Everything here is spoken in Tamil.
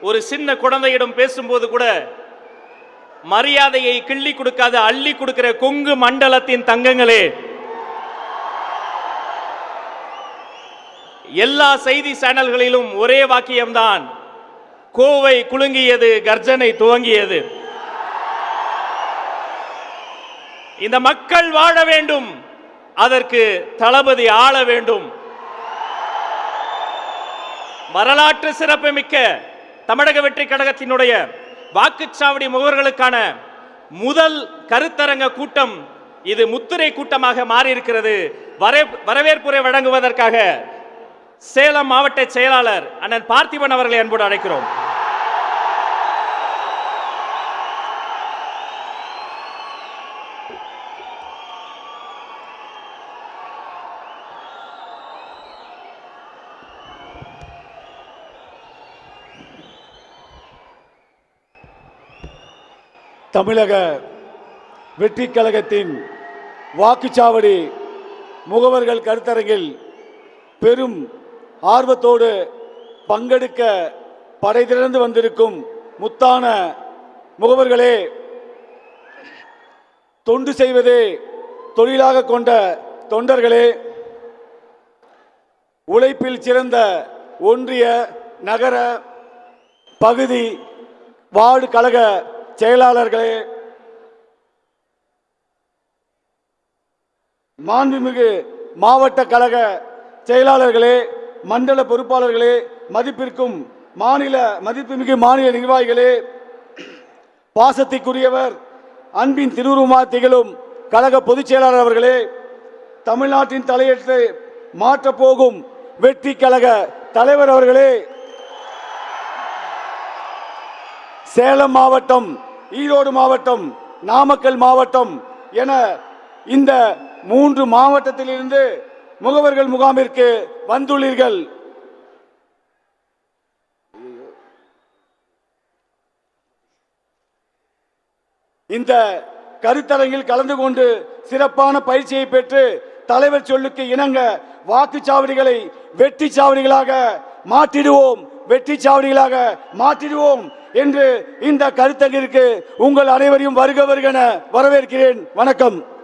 ஒரு சின்ன குழந்தையிடம் பேசும்போது கூட மரியாதையை கிள்ளி கொடுக்காத அள்ளி கொடுக்கிற கொங்கு மண்டலத்தின் தங்கங்களே. எல்லா செய்தி சேனல்களிலும் ஒரே வாக்கியம்தான். கோவை குலுங்கியது கர்ஜனை துவங்கியது. இந்த மக்கள் வாழ வேண்டும். அதற்கு தளபதி ஆள வேண்டும். வரலாற்று சிறப்புமிக்க தமிழக வெற்றி கழகத்தினுடைய வாக்குச்சாவடி முகவர்களுக்கான முதல் கருத்தரங்க கூட்டம் இது முத்துரை கூட்டமாக மாறியிருக்கிறது. வரை- வரவேற்புரை வழங்குவதற்காக சேலம் மாவட்ட செயலாளர் அண்ணன் பார்த்திபன் அவர்களை அன்போடு அழைக்கிறோம். தமிழக வெற்றி கழகத்தின் வாக்குச்சாவடி முகவர்கள் கருத்தரங்கில் பெரும் ஆர்வத்தோடு பங்கெடுக்க படை திறந்து வந்திருக்கும் முத்தான முகவர்களே தொண்டு செய்வதே தொழிலாக கொண்ட தொண்டர்களே உழைப்பில் சிறந்த ஒன்றிய நகர பகுதி வார்டு கழக செயலாளர்களே மாண்புமிகு மாவட்ட கழக செயலாளர்களே மண்டல பொறுப்பாளர்களே மதிப்பிற்கும் மாநில மதிப்புமிகு மாநில நிர்வாகிகளே பாசத்திற்குரியவர் அன்பின் திருவுருமா திகழும் கழக பொதுச் செயலாளர் அவர்களே தமிழ்நாட்டின் தலையெழுத்தை மாற்றப்போகும் வெற்றி கழக தலைவர் அவர்களே சேலம் மாவட்டம் ஈரோடு மாவட்டம் நாமக்கல் மாவட்டம் என இந்த மூன்று மாவட்டத்திலிருந்து முகவர்கள் முகாமிற்கு வந்துள்ளீர்கள். இந்த கருத்தரங்கில் கலந்து கொண்டு சிறப்பான பயிற்சியை பெற்று தலைவர் சொல்லுக்கு இணங்க வாக்குச்சாவடிகளை வெற்றி சாவடிகளாக மாற்றிடுவோம். வெற்றி சாவடிகளாக மாற்றிடுவோம் என்று இந்த கருத்தங்கிற்கு உங்கள் அனைவரையும் வருக வருகென வரவேற்கிறேன். வணக்கம்.